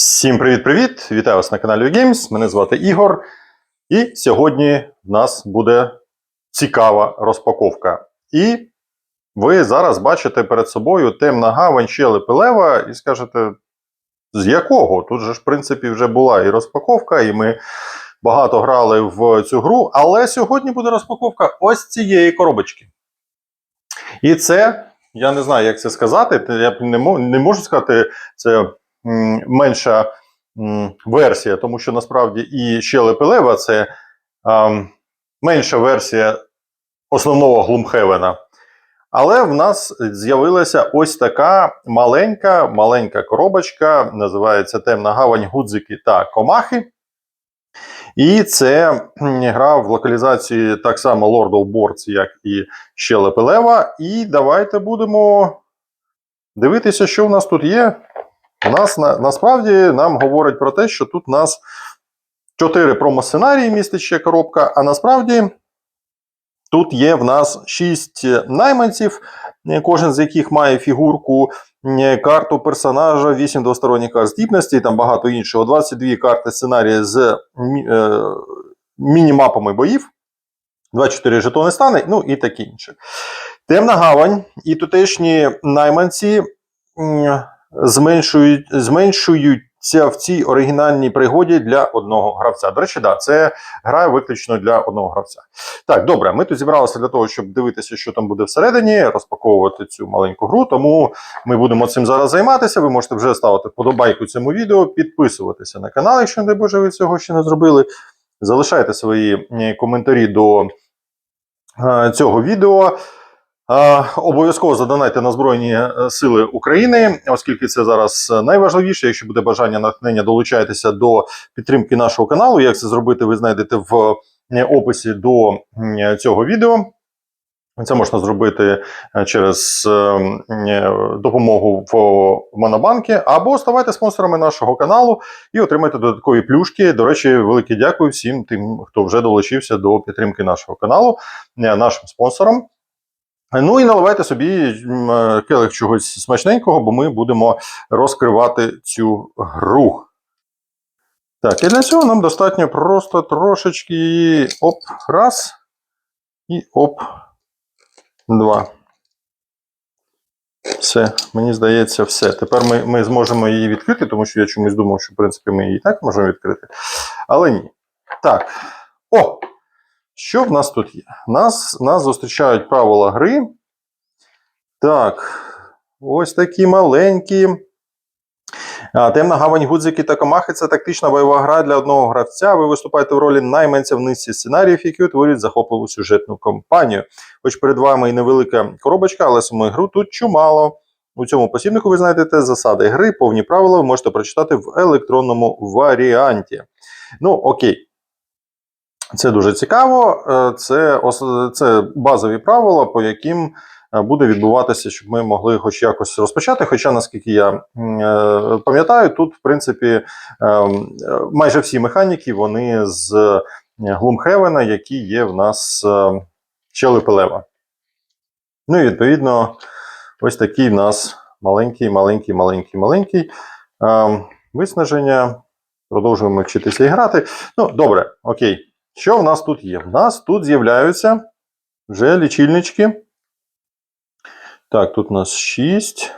Всім привіт-привіт! Вітаю вас на каналі Games. Мене звати Ігор. І сьогодні в нас буде цікава розпаковка. І ви зараз бачите перед собою темна гавань Щелепилева і скажете, з якого? Тут же в принципі, вже була і розпаковка, і ми багато грали в цю гру. Але сьогодні буде розпаковка ось цієї коробочки. І це, я не знаю, як це сказати. Я не можу сказати, це менша версія, тому що насправді і Щелепилева це менша версія основного Глумхевена. Але в нас з'явилася ось така маленька, маленька коробочка, називається Темна гавань, гудзики та комахи. І це гра в локалізації так само Lord of Boards, як і Щелепилева. І давайте будемо дивитися, що в нас тут є. У нас на, насправді нам говорить про те, що тут у нас 4 промо-сценарії містить ще коробка, а насправді тут є в нас 6 найманців, кожен з яких має фігурку, карту персонажа, 8 двосторонніх карт здібності і там багато іншого. 22 карти сценарії з е, міні-мапами боїв, 24 жетони стани, ну і таке інше. Темна гавань і тутешні найманці. Зменшують, зменшуються в цій оригінальній пригоді для одного гравця. До речі, да, це гра виключно для одного гравця. Так, добре, ми тут зібралися для того, щоб дивитися, що там буде всередині, розпаковувати цю маленьку гру. Тому ми будемо цим зараз займатися. Ви можете вже ставити вподобайку цьому відео, підписуватися на канал, якщо не боже, ви цього ще не зробили. Залишайте свої коментарі до е, цього відео. Е, Обов'язково задонайте на Збройні е, Сили України, оскільки це зараз е, найважливіше. Якщо буде бажання натхнення, долучайтеся до підтримки нашого каналу. Як це зробити, ви знайдете в описі до цього відео. Це можна зробити через допомогу в Монобанки, або ставайте спонсорами нашого каналу і отримайте додаткові плюшки. До речі, велике дякую всім тим, хто вже долучився до підтримки нашого каналу, нашим спонсорам. Ну і наливайте собі е, келих чогось смачненького, бо ми будемо розкривати цю гру. Так, і для цього нам достатньо просто трошечки оп, раз. І оп, два. Все, мені здається, все. Тепер ми, ми зможемо її відкрити, тому що я чомусь думав, що в принципі ми її і так можемо відкрити. Але ні. Так. О! Що в нас тут є? Нас, нас зустрічають правила гри. Так, ось такі маленькі. Темна гавань гудзики та комахи це тактична бойова гра для одного гравця. Ви виступаєте в ролі найманця в низці сценаріїв, які утворюють захопливу сюжетну кампанію. Хоч перед вами і невелика коробочка, але самої гру тут чимало. У цьому посібнику ви знайдете засади гри, повні правила ви можете прочитати в електронному варіанті. Ну, окей. Це дуже цікаво. Е, Це, це базові правила, по яким е, буде відбуватися, щоб ми могли хоч якось розпочати. Хоча, наскільки я е, пам'ятаю, тут, в принципі, ем, майже всі механіки вони з Глумхевена, які є в нас Щелепилева. Ну і відповідно, ось такий в нас маленький, маленький, маленький, маленький ем, виснаження. Продовжуємо вчитися і грати. Ну, добре, окей. Що в нас тут є? В нас тут з'являються вже лічильнички. Так, тут у нас 6.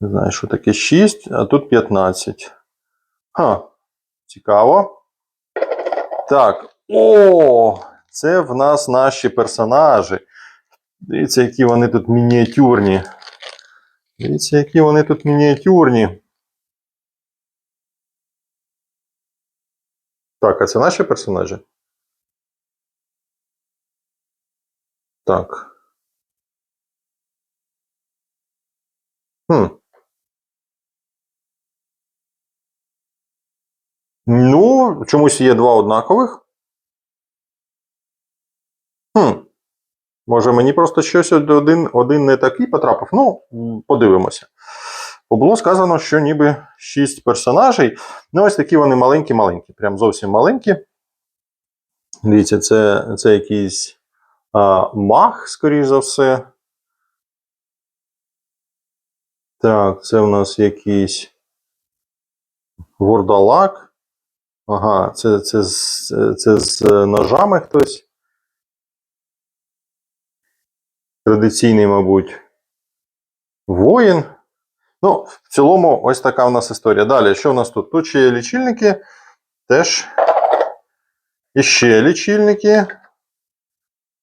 Не знаю, що таке 6, а тут 15. Ха, цікаво. Так. О! Це в нас наші персонажі. Дивіться, які вони тут мініатюрні. Дивіться, які вони тут мініатюрні. Так, а це наші персонажі? Так. Хм. Ну, чомусь є два однакових. Хм. Може, мені просто щось один, один не такий потрапив. Ну, подивимося. Бо було сказано, що ніби шість персонажей. Ну, ось такі вони маленькі-маленькі, прям зовсім маленькі. Дивіться, це, це якийсь а, мах, скоріш за все. Так, це у нас якийсь Вордалак. Ага, це, це, з- це з ножами хтось. Традиційний, мабуть, воїн. Ну, в цілому, ось така у нас історія. Далі, що в нас тут? Тут ще є лічильники. Теж. І ще лічильники.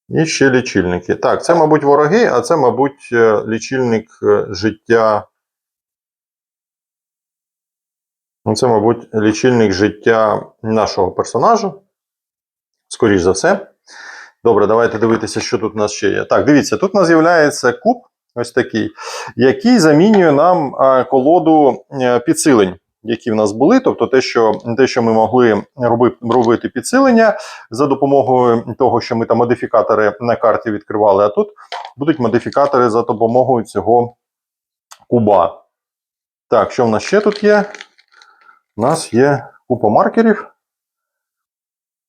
І ще лічильники. Так, це, мабуть, вороги, а це, мабуть, е, лічильник е, життя. Ну, Це, мабуть, лічильник життя нашого персонажа. Скоріш за все. Добре, давайте дивитися, що тут у нас ще є. Так, дивіться, тут у нас з'являється куб, ось такий, який замінює нам е, колоду е, підсилень, які в нас були. Тобто те, що, те, що ми могли робити, робити підсилення за допомогою того, що ми там модифікатори на карті відкривали, а тут будуть модифікатори за допомогою цього куба. Так, що в нас ще тут є? У нас є купа маркерів.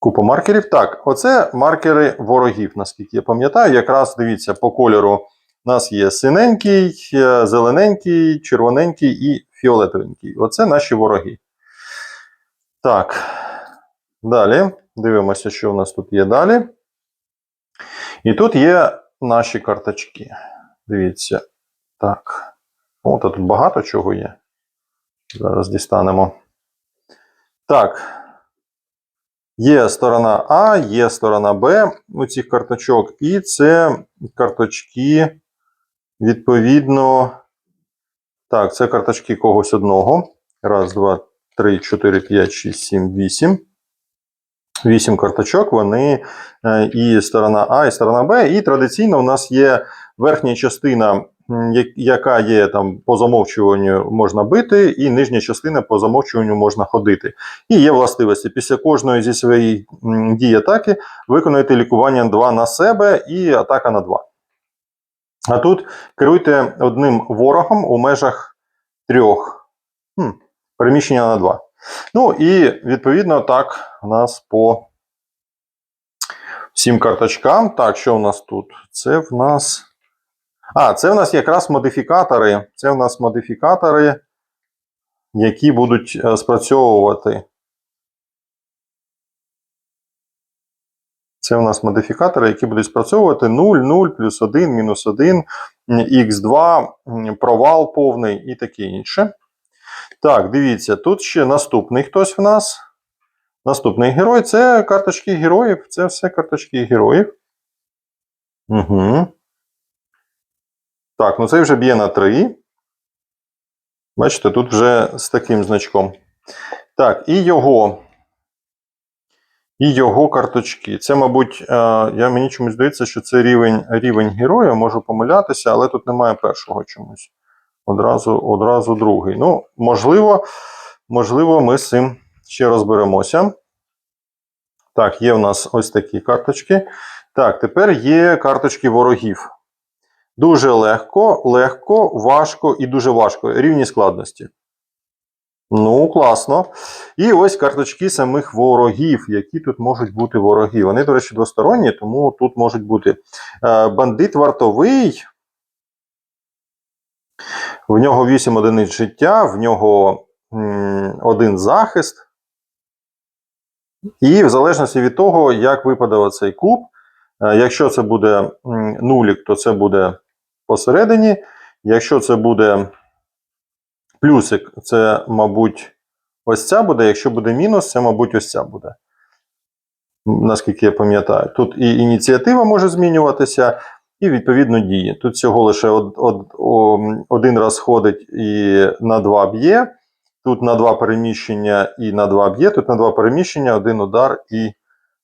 Купа маркерів. Так, оце маркери ворогів, наскільки я пам'ятаю. Якраз дивіться, по кольору у нас є синенький, е, зелененький, червоненький і фіолетовенький. Оце наші вороги. Так. Далі. Дивимося, що у нас тут є далі. І тут є наші карточки. Дивіться. Так. О, тут багато чого є. Зараз дістанемо. Так. Є сторона А, є сторона Б у цих карточок, і це карточки, відповідно. Так, це карточки когось одного. Раз, два, три, чотири, п'ять, шість, сім, вісім. Вісім карточок. Вони е, і сторона А, і сторона Б. І традиційно у нас є верхня частина, яка є там по замовчуванню можна бити, і нижня частина по замовчуванню можна ходити. І є властивості. Після кожної зі своєї м, дії атаки виконуєте лікування 2 на себе і атака на 2. А тут керуйте одним ворогом у межах трьох хм, переміщення на 2. Ну і відповідно так у нас по всім карточкам. Так, що у нас тут? Це в нас. А, це в нас якраз модифікатори. Це в нас модифікатори, які будуть е, спрацьовувати. Це у нас модифікатори, які будуть спрацьовувати 0, 0, плюс 1, мінус 1, х2, провал повний і таке інше. Так, дивіться, тут ще наступний хтось в нас. Наступний герой це карточки героїв. Це все карточки героїв. Угу. Так, ну це вже б'є на 3. Бачите, тут вже з таким значком. Так, і його. І його карточки. Це, мабуть, е, я, мені чомусь здається, що це рівень, рівень героя, можу помилятися, але тут немає першого чомусь. Одразу, одразу другий. Ну, можливо, можливо, ми з цим ще розберемося. Так, є в нас ось такі карточки. Так, тепер є карточки ворогів. Дуже легко, легко, важко і дуже важко. Рівні складності. Ну, класно. І ось карточки самих ворогів, які тут можуть бути вороги. Вони, до речі, двосторонні, тому тут можуть бути е, бандит вартовий. В нього 8 одиниць життя, в нього один захист. І в залежності від того, як випаде оцей куб, е, якщо це буде нулік, то це буде посередині. Якщо це буде плюсик, це, мабуть, ось ця буде. Якщо буде мінус, це, мабуть, ось ця буде. Наскільки я пам'ятаю. Тут і ініціатива може змінюватися, і відповідно дії. Тут всього лише од, од, о, один раз ходить і на два б'є. Тут на два переміщення і на два б'є, тут на два переміщення, один удар і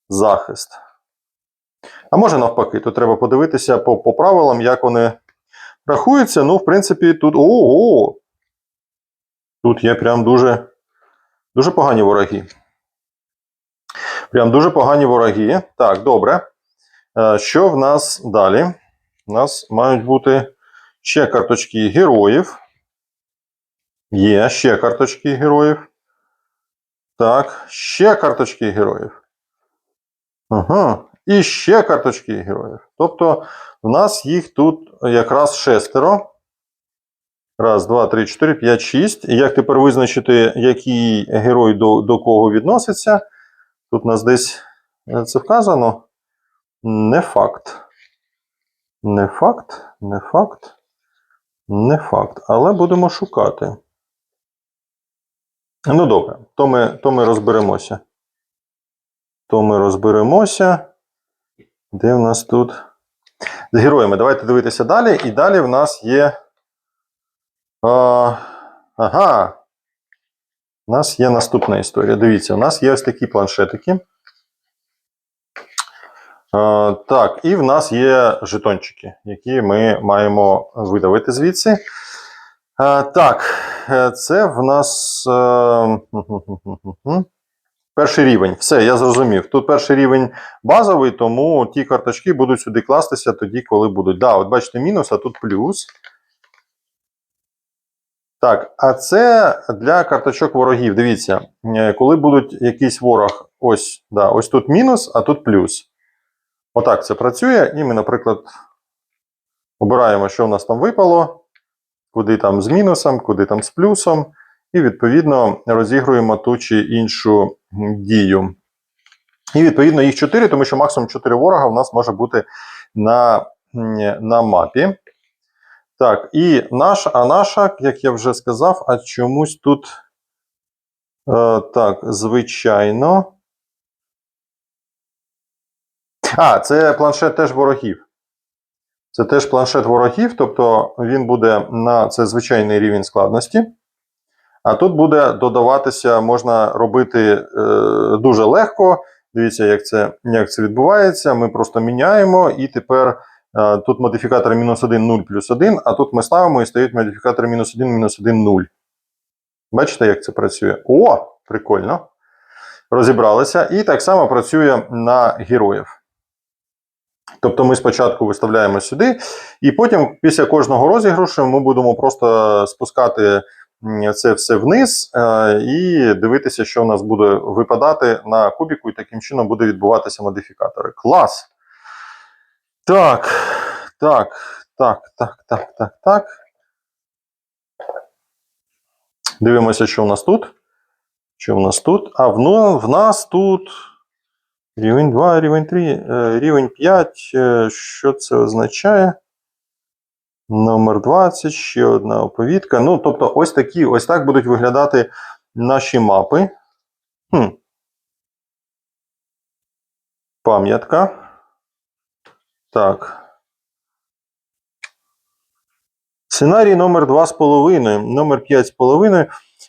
захист. А може навпаки, тут треба подивитися по, по правилам, як вони рахуються. Ну, в принципі, тут. Ого! Тут є прям дуже, дуже погані вороги. Прям дуже погані вороги. Так, добре. Е, Що в нас далі? У нас мають бути ще карточки героїв. Є ще карточки героїв. Так, ще карточки героїв. Ага. І ще карточки героїв. Тобто, в нас їх тут якраз шестеро. Раз, два, три, чотири, п'ять, шість. І як тепер визначити, який герой до, до кого відноситься? Тут у нас десь е, це вказано. Не факт. Не факт, не факт, не факт. Але будемо шукати. Ну, добре, то ми, то ми розберемося. То ми розберемося. Де в нас тут? З героями. Давайте дивитися далі. І далі в нас є. А, ага. У нас є наступна історія. Дивіться, у нас є ось такі планшетики. А, так, і в нас є жетончики, які ми маємо видавити звідси. А, так, е, це в нас. е, Перший рівень. Все, я зрозумів. Тут перший рівень базовий, тому ті карточки будуть сюди кластися тоді, коли будуть. Да, от бачите, мінус, а тут плюс. Так, а це для карточок ворогів. Дивіться, е, коли будуть якийсь ворог, ось, да, ось тут мінус, а тут плюс. Отак це працює, і ми, наприклад, обираємо, що в нас там випало, куди там з мінусом, куди там з плюсом, і відповідно розігруємо ту чи іншу дію. І відповідно їх 4, тому що максимум 4 ворога в нас може бути на, на мапі. Так, і наш, а наша, як я вже сказав, а чомусь тут. Е, так, звичайно. А, це планшет теж ворогів. Це теж планшет ворогів, тобто він буде на це звичайний рівень складності. А тут буде додаватися, можна робити е, дуже легко. Дивіться, як це, як це відбувається. Ми просто міняємо, і тепер тут модифікатор мінус 1, 0 плюс 1, а тут ми ставимо і стають модифікатор мінус 1, мінус 1, 0. Бачите, як це працює? О, прикольно. Розібралися. І так само працює на героїв. Тобто ми спочатку виставляємо сюди, і потім, після кожного розіграшу, ми будемо просто спускати це все вниз е, і дивитися, що у нас буде випадати на кубіку, і таким чином буде відбуватися модифікатори. Клас! Так, так, так, так, так, так, так. Дивимося, що у нас тут. Що в нас тут? А в, ну, в нас тут. Рівень 2, рівень 3, е, рівень 5. е, Що це означає? Номер 20, ще одна оповідка. Ну, тобто, ось такі, ось так будуть виглядати наші мапи. Хм. Пам'ятка. Так. Сценарій номер 2,5, номер 5,5,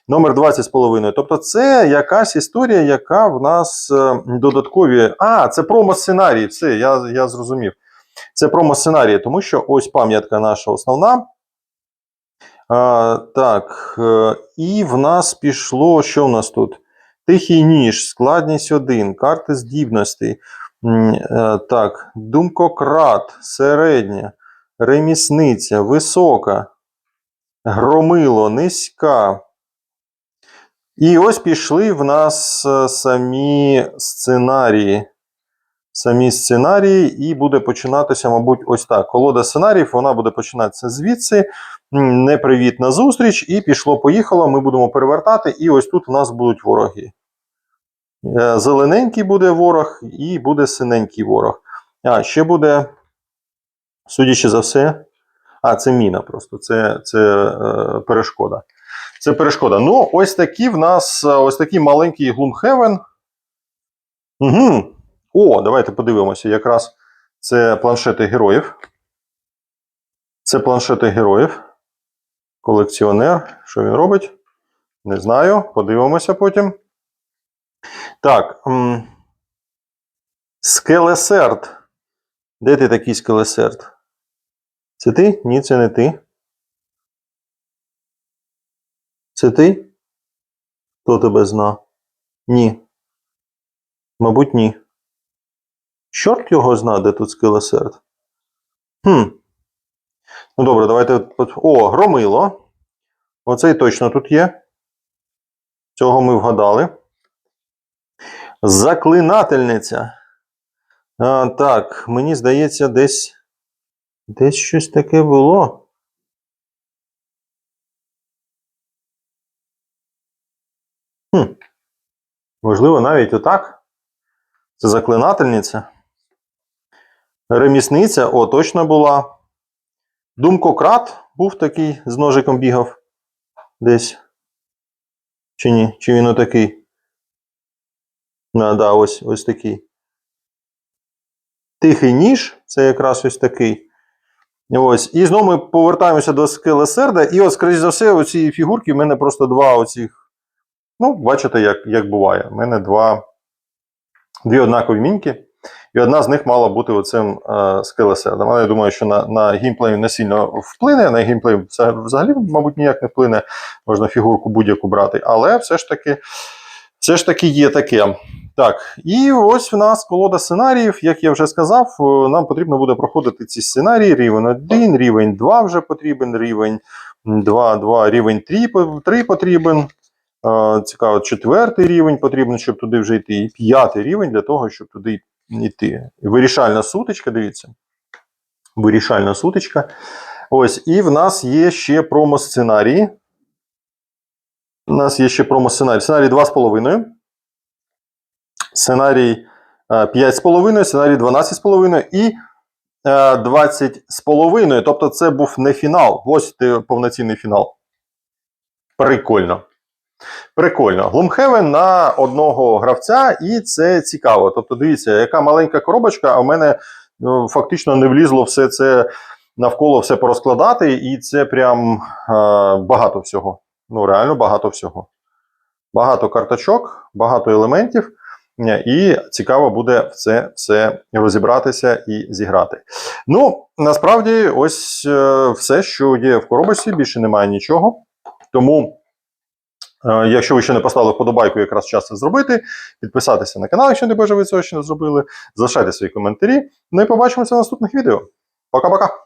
номер 20,5. Тобто, це якась історія, яка в нас е, додаткові. А, це промо-сценарій. Все, я, я зрозумів. Це промо-сценарій, тому що ось пам'ятка наша основна. А, так, е, і в нас пішло, що в нас тут? Тихий ніж, складність 1, карти здібностей. Е, Так, думкократ, середня, ремісниця, висока, громило, низька. І ось пішли в нас е, самі сценарії. Самі сценарії, і буде починатися, мабуть, ось так. Колода сценаріїв, вона буде починатися звідси. Непривітна зустріч, і пішло-поїхало. Ми будемо перевертати, і ось тут у нас будуть вороги. Е, Зелененький буде ворог, і буде синенький ворог. А, ще буде, судячи за все. А, це міна просто, це, це е, перешкода. Це перешкода. Ну, ось такі в нас, е, ось такий маленький Gloomhaven. Угу. О, давайте подивимося. Якраз це планшети героїв. Це планшети героїв. Колекціонер. Що він робить? Не знаю. Подивимося потім. Так. м, Скелесерд. Де ти такий скелесерд? Це ти? Ні, це не ти. Це ти? Хто тебе зна? Ні. Мабуть, ні. Чорт його зна, де тут скелесерд. Хм. Ну добре, давайте. О, громило. Оцей точно тут є. Цього ми вгадали. Заклинательниця. А, Так, мені здається, десь. Десь щось таке було. Хм. Можливо, навіть отак. Це заклинательниця. Ремісниця, о, точно була. Думкократ був такий, з ножиком бігав десь. Чи ні? Чи він отакий? А, да, ось, ось такий. Тихий ніж, це якраз ось такий. Ось. І знову ми повертаємося до скели серда. І от, скоріш за все, оці фігурки в мене просто два оцих. Ну, бачите, як, як буває. У мене два, дві однакові міньки. І одна з них мала бути оцим е, скелесердом. Але я думаю, що на, на геймплей не сильно вплине. На геймплей взагалі, мабуть, ніяк не вплине. Можна фігурку будь-яку брати. Але все ж таки, все ж таки є таке. Так, і ось в нас колода сценаріїв. Як я вже сказав, е, нам потрібно буде проходити ці сценарії. Рівень 1, рівень 2 вже потрібен, рівень 2, 2, рівень 3, 3 потрібен. Е, Цікаво, четвертий рівень потрібен, щоб туди вже йти, і п'ятий рівень для того, щоб туди йти. Вирішальна сутичка, дивіться. Вирішальна сутичка. Ось, і в нас є ще промо-сценарії. У нас є ще промо-сценарій. Сценарій 2,5. Сценарій е, 5,5, сценарій 12,5 і е, 20,5. Тобто це був не фінал. Ось ти повноцінний фінал. Прикольно. Прикольно. Gloomhaven на одного гравця, і це цікаво. Тобто, дивіться, яка маленька коробочка, а в мене ну, фактично не влізло все це навколо все порозкладати, і це прям е, багато всього. Ну, реально багато всього. Багато карточок, багато елементів. І цікаво буде в це все розібратися і зіграти. Ну, насправді, ось е, все, що є в коробочці, більше немає нічого. Тому. Е, Якщо ви ще не поставили вподобайку, якраз час це зробити. Підписатися на канал, якщо не бажа ви цього ще не зробили. Залишайте свої коментарі. Ну і побачимося в наступних відео. Пока-пока!